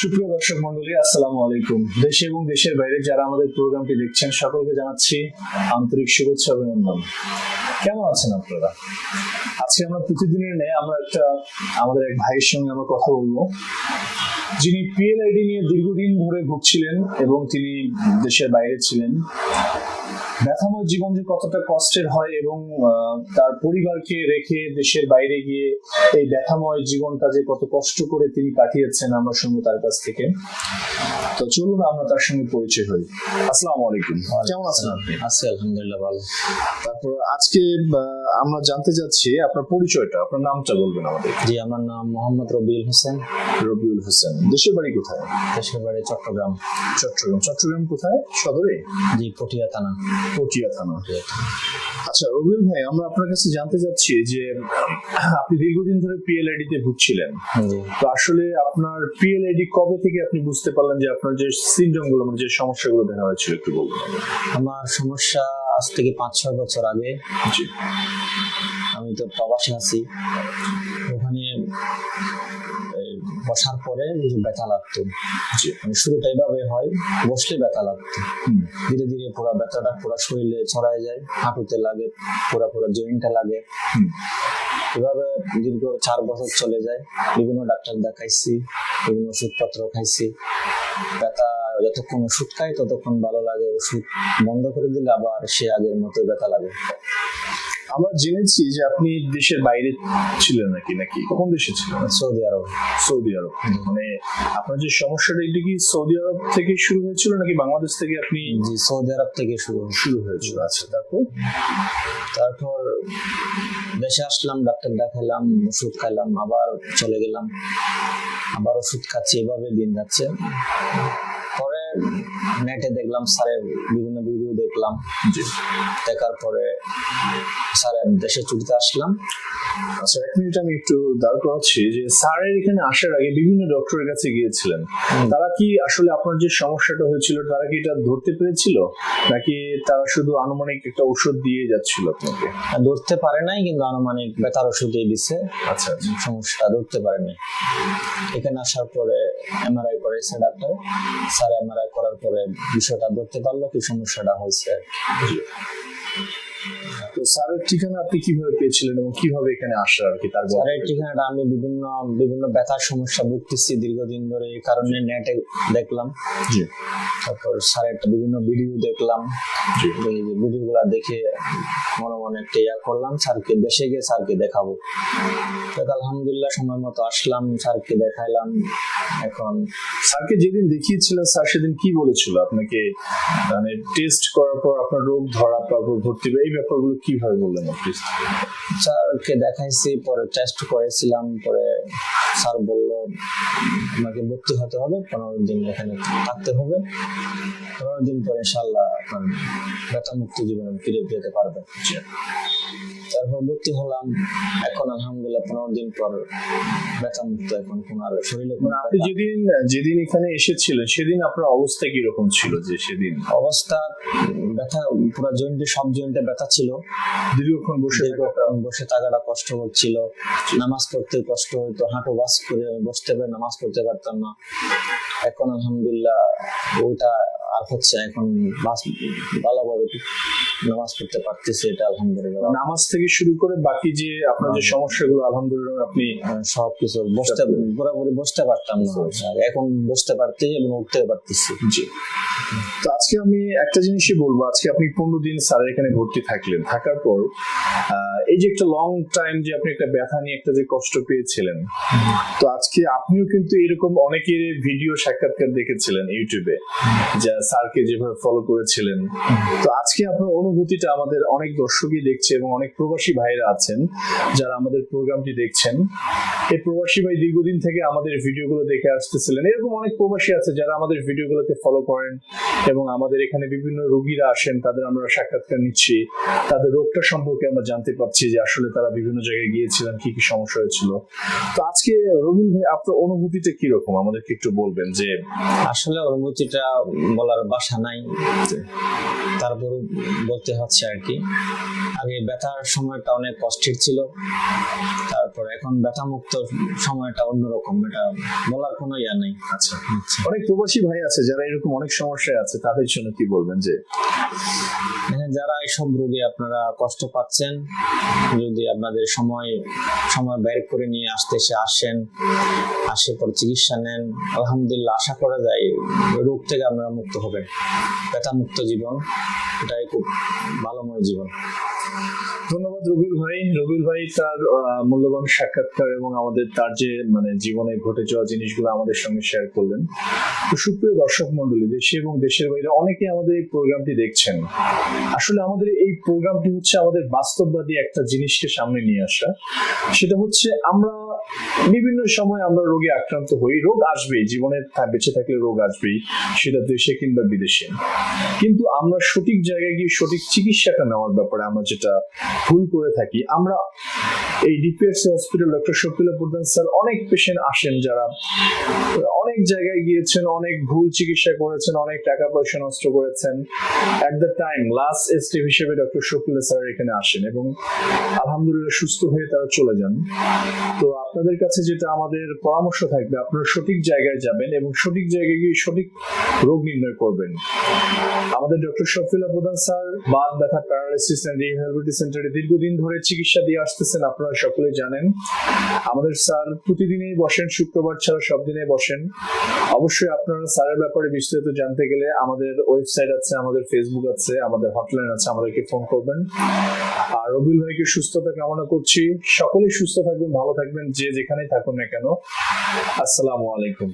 সুপ্রিয় দর্শক মন্ডলী, আসসালামু আলাইকুম। দেশে এবং দেশের বাইরে যারা আমাদের প্রোগ্রামটি দেখছেন, সকলকে জানাচ্ছি আন্তরিক শুভেচ্ছা অভিনন্দন। কেমন আছেন আপনারা? আজকে আমরা প্রতিদিনের ন্যায় আমরা একটা আমাদের এক ভাইয়ের সঙ্গে আমরা কথা বলব। যিনি পিএলআইডি নিয়ে দীর্ঘদিন ধরে ভুগছিলেন এবং তিনি দেশের বাইরে ছিলেন। ব্যথাময় জীবন যে কতটা কষ্টের হয় এবং তার পরিবারকে রেখে দেশের বাইরে গিয়ে এই ব্যথাময় জীবনটা যে কত কষ্ট করে তিনি কাটিয়েছেন আমরা শুনব তার কাছ থেকে। তো চলুন আমরা তার সঙ্গে পরিচয় হই। আসসালামু আলাইকুম। কেমন আছেন আপনি? আছি আলহামদুলিল্লাহ ভালো। তারপর আজকে আমরা জানতে চাচ্ছি আপনার পরিচয়টা আপনার নামটা বলবেন আমাদের। জি আমার নাম মোহাম্মদ রবিউল হোসেন। রবিউল হোসেন দেশের বাড়ি কোথায়? দেশের বাড়ি চট্টগ্রাম। চট্টগ্রাম চট্টগ্রাম কোথায়? সদরে? জি পটিয়া থানা। পটিয়া থানা আচ্ছা রবিউল ভাই আমরা আপনার কাছে জানতে চাচ্ছি যে আপনি দীর্ঘদিন ধরে পিএলআইডি তে ভুগছিলেন। তো আসলে আপনার পিএলআইডি কবে থেকে আপনি বুঝতে পারলেন যে আপনার যে সিনড্রোমগুলো মানে যে সমস্যাগুলো দেখা হয়েছিল একটু বলবেন আমার সমস্যা আজ থেকে পাঁচ ছয় বছর আগে। আমি তো প্রবাসে আছি। ওখানে বসার পরে ব্যথা লাগতো। মানে শুরুটা এভাবে হয় বসলে ব্যথা লাগতো। ধীরে ধীরে পুরো ব্যথাটা পুরো শরীরে ছড়ায় যায় হাঁটুতে লাগে পুরো পুরো জয়েন্টে লাগে। এভাবে দীর্ঘ চার বছর চলে যায়। বিভিন্ন ডাক্তার দেখাইছি বিভিন্ন ওষুধপত্র খাইছি। ব্যথা যতক্ষণ ওষুধ খাই ততক্ষণ ভালো লাগে। ওষুধ বন্ধ করে দিলে আবার সে আগের মতো ব্যথা লাগে। আমরা জেনেছি যে আপনি দেশের বাইরে ছিলেন নাকি নাকি কোন দেশে ছিলেন? Saudi Arab. Saudi Arab. মানে আপনার যে সমস্যাটা এটা কি সৌদি আরব থেকে শুরু হয়েছিল নাকি বাংলাদেশ থেকে আপনি জি সৌদি আরব থেকে শুরু শুরু হয়েছিল? আচ্ছা তারপর? তারপর দেশে আসলাম ডাক্তার দেখালাম ওষুধ খাইলাম আবার চলে গেলাম। আবার ওষুধ খাচ্ছি এভাবে দিন যাচ্ছে। পরে নেটে দেখলাম স্যারের বিভিন্ন ভিডিও দেখলাম। দেখার পরে স্যারের দেশে ছুটিতে আসলাম। আচ্ছা এক মিনিট আমি একটু দাঁড় করাচ্ছি যে স্যারের এখানে আসার আগে বিভিন্ন ডক্টরের কাছে গিয়েছিলেন। তারা কি আসলে আপনার যে সমস্যাটা হয়েছিল তারা কি এটা ধরতে পেরেছিল? নাকি তারা শুধু আনুমানিক একটা ওষুধ দিয়ে যাচ্ছিল আপনাকে? ধরতে পারে নাই কিন্তু আনুমানিক ব্যথার ওষুধ দিয়ে দিছে। আচ্ছা আচ্ছা। সমস্যাটা ধরতে পারে নাই এখানে আসার পরে এমআরআই করেছে ডাক্তার। স্যার এমআরআই করার পরে বিষয়টা ধরতে পারল কি সমস্যাটা হয়েছে? জি। তো স্যারের ঠিকানা আপনি কীভাবে পেয়েছিলেন এবং কীভাবে এখানে আসার আর কি তার? স্যারের ঠিকানাটা আমি বিভিন্ন বিভিন্ন ব্যথার সমস্যা ভুগতেছি দীর্ঘদিন ধরে এই কারণে নেটে দেখলাম। জি। তারপর স্যারের বিভিন্ন ভিডিও দেখলাম। ভিডিও গুলা দেখে মনে মনে একটা ইয়া করলাম স্যারকে দেশে গিয়ে স্যারকে দেখাবো। আলহামদুলিল্লাহ সময় মতো আসলাম স্যারকে দেখাইলাম। এখন স্যারকে যেদিন দেখিয়েছিলেন স্যার সেদিন কি বলেছিল আপনাকে? মানে টেস্ট করার পর আপনার রোগ ধরা তারপর ভর্তি বা এই ব্যাপারগুলো কীভাবে বললেন আপনি? স্যারকে দেখাইছি, পরে টেস্ট করেছিলাম পরে স্যার বলল আমাকে ভর্তি হতে হবে, পনেরো দিন এখানে থাকতে হবে। দিন পরে ইনশাল্লাহ আপনার ব্যথা মুক্ত জীবনে ফিরে যেতে পারবে তারপর ভর্তি হলাম এখন আলহামদুলিল্লাহ পনেরো দিন পর ব্যথা মুক্ত এখন কোন আর শরীরে আপনি যেদিন যেদিন এখানে এসেছিলেন সেদিন আপনার অবস্থা কীরকম ছিল যে সেদিন? অবস্থা ব্যথা পুরো জয়েন্টে সব জয়েন্টে ব্যথা ছিল। দীর্ঘক্ষণ বসে বসে থাকাটা কষ্ট হচ্ছিল। নামাজ পড়তে কষ্ট হতো হাঁটু বাস করে বসতে পারে নামাজ পড়তে পারতাম না। এখন আলহামদুলিল্লাহ ওইটা আর হচ্ছে এখন বাস ভালোভাবে নামাজ পড়তে পারতেছি এটা আলহামদুলিল্লাহ। নামাজ থেকে শুরু করে বাকি যে আপনার যে সমস্যাগুলো আলহামদুলিল্লাহ আপনি সব কিছু বসতে পুরোপুরি বসতে পারতাম না। এখন বসতে এবং উঠতে পারতেছি। জি। তো আজকে আমি একটা জিনিসই বলব আজকে আপনি পনেরো দিন স্যারের এখানে ভর্তি থাকলেন। থাকার পর আহ, এই যে একটা লং টাইম যে আপনি একটা ব্যথা নিয়ে একটা যে কষ্ট পেয়েছিলেন তো আজকে আপনিও কিন্তু এরকম অনেকের ভিডিও সাক্ষাৎকার দেখেছিলেন ইউটিউবে যা স্যারকে যেভাবে ফলো করেছিলেন। তো আজকে আপনার অনুভূতিটা আমাদের অনেক দর্শকই দেখছে এবং অনেক প্রবাসী ভাইরা আছেন যারা আমাদের প্রোগ্রামটি দেখছেন। এই প্রবাসী ভাই দীর্ঘদিন থেকে আমাদের ভিডিওগুলো দেখে আসতেছিলেন। এরকম অনেক প্রবাসী আছে যারা আমাদের ভিডিওগুলোকে ফলো করেন এবং আমাদের এখানে বিভিন্ন রোগীরা আসেন, তাদের আমরা সাক্ষাৎকার নিচ্ছি। তাদের রোগটা সম্পর্কে আমরা জানতে পারছি যে আসলে তারা বিভিন্ন জায়গায় গিয়েছিলেন, কি কি সমস্যা হয়েছিল। তো আজকে রবিন ভাই, আপনার অনুভূতিটা কীরকম? আমাদেরকে একটু বলবেন যে আসলে অনুভূতিটা বলার বাসা নাই। তারপর বলতে হচ্ছে আর কি। আগে ব্যথার সময়টা অনেক কষ্টের ছিল। তারপর এখন ব্যথা মুক্ত সময়টা অন্যরকম। এটা বলার কোনো ইয়া নেই। আচ্ছা। অনেক প্রবাসী ভাই আছে যারা এরকম অনেক সমস্যায় আছে, তাদের জন্য কি বলবেন যে যারা এইসব রোগে আপনারা কষ্ট পাচ্ছেন, যদি আপনাদের সময় সময় বের করে নিয়ে আসতে এসে আসেন আসে পর চিকিৎসা নেন, আলহামদুলিল্লাহ আশা করা যায় রোগ থেকে আপনারা মুক্ত হবেন। ব্যথা মুক্ত জীবন, এটাই খুব ভালোময় জীবন। ধন্যবাদ রবিউল ভাই। রবিউল ভাই তার মূল্যবান সাক্ষাৎকার এবং আমাদের তার যে মানে জীবনে ঘটে যাওয়া জিনিসগুলো আমাদের সঙ্গে শেয়ার করলেন। তো সুপ্রিয় দর্শক মন্ডলী দেশে এবং দেশের বাইরে অনেকে আমাদের এই প্রোগ্রামটি দেখছেন। আসলে আমাদের এই প্রোগ্রামটি হচ্ছে আমাদের বাস্তববাদী একটা জিনিসকে সামনে নিয়ে আসা। সেটা হচ্ছে আমরা বিভিন্ন সময় আমরা রোগে আক্রান্ত হই। রোগ আসবেই, জীবনে বেঁচে থাকলে রোগ আসবেই, সেটা দেশে কিংবা বিদেশে। কিন্তু আমরা সঠিক জায়গায় গিয়ে সঠিক চিকিৎসাটা নেওয়ার ব্যাপারে আমরা যেটা ভুল করে থাকি, আমরা এই ডিপিএসসি হসপিটাল ডক্টর শফিলা প্রধান স্যার অনেক পেশেন্ট আসেন যারা, অনেক জায়গায় গিয়েছেন, অনেক ভুল চিকিৎসা করেছেন, অনেক টাকা পয়সা নষ্ট করেছেন। At the time last step হিসেবে ডক্টর শফিলা স্যার এখানে আসেন এবং আলহামদুলিল্লাহ সুস্থ হয়ে তারা চলে যান। তো আপনাদের কাছে যেটা আমাদের পরামর্শ থাকবে, আপনারা সঠিক জায়গায় যাবেন এবং সঠিক জায়গায় গিয়ে সঠিক রোগ নির্ণয় করবেন। আমাদের ডক্টর শফিলা প্রধান স্যার বাদ ব্যথা প্যারালাইসিস এন্ড রিহ্যাবিলিটি সেন্টারে দীর্ঘদিন ধরে চিকিৎসা দিয়ে আসতেছেন। আপনারা সকলে জানেন, আমাদের স্যার প্রতিদিনই বসেন, শুক্রবার ছাড়া সব দিনে বসেন। অবশ্যই আপনারা স্যারের ব্যাপারে বিস্তারিত জানতে গেলে আমাদের ওয়েবসাইট আছে, আমাদের ফেসবুক আছে, আমাদের হটলাইন আছে, আমাদেরকে ফোন করবেন। আর রবিউল ভাইকে সুস্থতা কামনা করছি। সকলেই সুস্থ থাকবেন, ভালো থাকবেন, যে যেখানেই থাকুন না কেন। আসসালামু আলাইকুম।